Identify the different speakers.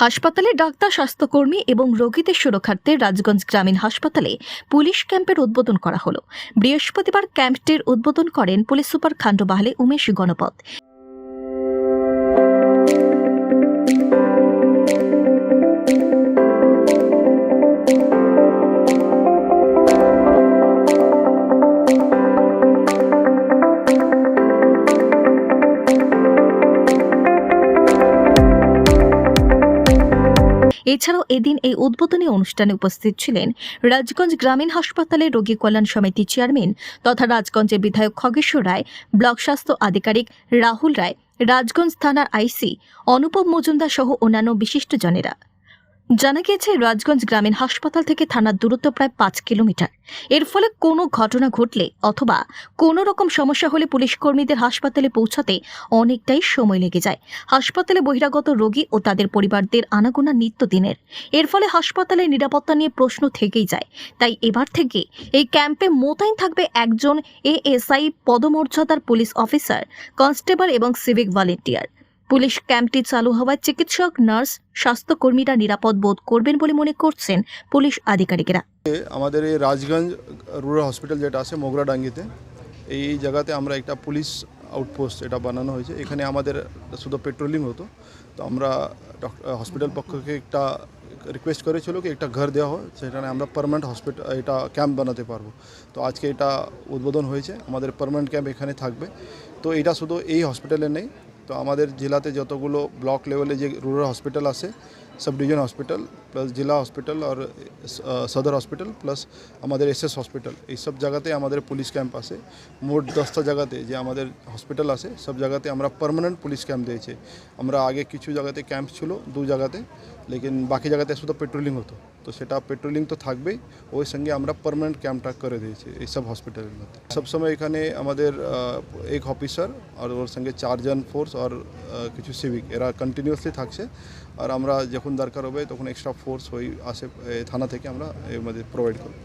Speaker 1: হাসপাতালে ডাক্তার, স্বাস্থ্যকর্মী এবং রোগীদের সুরক্ষার্থে রাজগঞ্জ গ্রামীণ হাসপাতালে পুলিশ ক্যাম্পের উদ্বোধন করা হল। বৃহস্পতিবার ক্যাম্পটির উদ্বোধন করেন পুলিশ সুপার খান্ডবাহালে উমেশ গণপত এছাড়াও এদিন এই উদ্বোধনী অনুষ্ঠানে উপস্থিত ছিলেন রাজগঞ্জ গ্রামীণ হাসপাতালের রোগী কল্যাণ সমিতি চেয়ারম্যান তথা রাজগঞ্জের বিধায়ক খগেশ্বর রায়, ব্লক স্বাস্থ্য আধিকারিক রাহুল রায়, রাজগঞ্জ থানার আইসি অনুপম মজুমদার সহ অন্যান্য বিশিষ্টজনেরা। জানা গিয়েছে, রাজগঞ্জ গ্রামীণ হাসপাতাল থেকে থানার দূরত্ব প্রায় পাঁচ কিলোমিটার। এর ফলে কোনো ঘটনা ঘটলে অথবা কোনো রকম সমস্যা হলে পুলিশ কর্মীদের হাসপাতালে পৌঁছাতে অনেকটাই সময় লেগে যায়। হাসপাতালে বহিরাগত রোগী ও তাদের পরিবারদের আনাগোনা নিত্যদিনের এর ফলে হাসপাতালের নিরাপত্তা নিয়ে প্রশ্ন থেকেই যায়। তাই এবার থেকে এই ক্যাম্পে মোতায়েন থাকবে একজন এএসআই পদমর্যাদার পুলিশ অফিসার, কনস্টেবল এবং সিভিক ভলেন্টিয়ার। পুলিশ ক্যাম্পটি চালু হওয়ায় চিকিৎসক, নার্স, স্বাস্থ্যকর্মীরা নিরাপদ বোধ করবেন বলে মনে করছেন পুলিশ আধিকারিকেরা।
Speaker 2: আমাদের এই রাজগঞ্জ রুরাল হসপিটাল যেটা আছে মোগরাডাঙ্গিতে এই জায়গাতে আমরা একটা পুলিশ আউটপোস্ট এটা বানানো হয়েছে। এখানে আমাদের শুধু পেট্রোলিং হতো। তো আমরা হসপিটাল পক্ষকে একটা রিকোয়েস্ট করেছিল কি একটা ঘর দেওয়া হয় সেখানে আমরা পারমানেন্ট হসপিটাল এটা ক্যাম্প বানাতে পারব। তো আজকে এটা উদ্বোধন হয়েছে। আমাদের পারমানেন্ট ক্যাম্প এখানে থাকবে। তো এটা শুধু এই হসপিটালে নেই তো আমাদের জেলাতে যতগুলো ব্লক লেভেলে যে রুরাল হসপিটাল আছে সাব ডিভিজন হসপিটাল প্লাস জেলা হসপিটাল আর সদর হসপিটাল প্লাস আমাদের এস এস হসপিটাল এইসব জায়গাতে আমাদের পুলিশ ক্যাম্প আছে। মোট দশটা জায়গাতে যে আমাদের হসপিটাল আছে, সব জায়গাতে আমরা পারমানেন্ট পুলিশ ক্যাম্প দিয়েছে। আমরা আগে কিছু জায়গাতে ক্যাম্প ছিল, দু জায়গাতে। লেকিন বাকি জায়গাতে শুধু পেট্রোলিং হতো। তো সেটা পেট্রোলিং তো থাকবেই। ওই সঙ্গে আমরা পারমানেন্ট ক্যাম্পটা করে দিয়েছি এইসব হসপিটালের মধ্যে। সবসময় এখানে আমাদের এক অফিসার আর ওর সঙ্গে চারজন ফোর্স আর কিছু সিভিক এরা কন্টিনিউয়াসলি থাকছে। আর আমরা যখন দরকার হবে তখন এক্সট্রা ফোর্স ওই আসে থানা থেকে আমরা এর মধ্যে প্রোভাইড করব।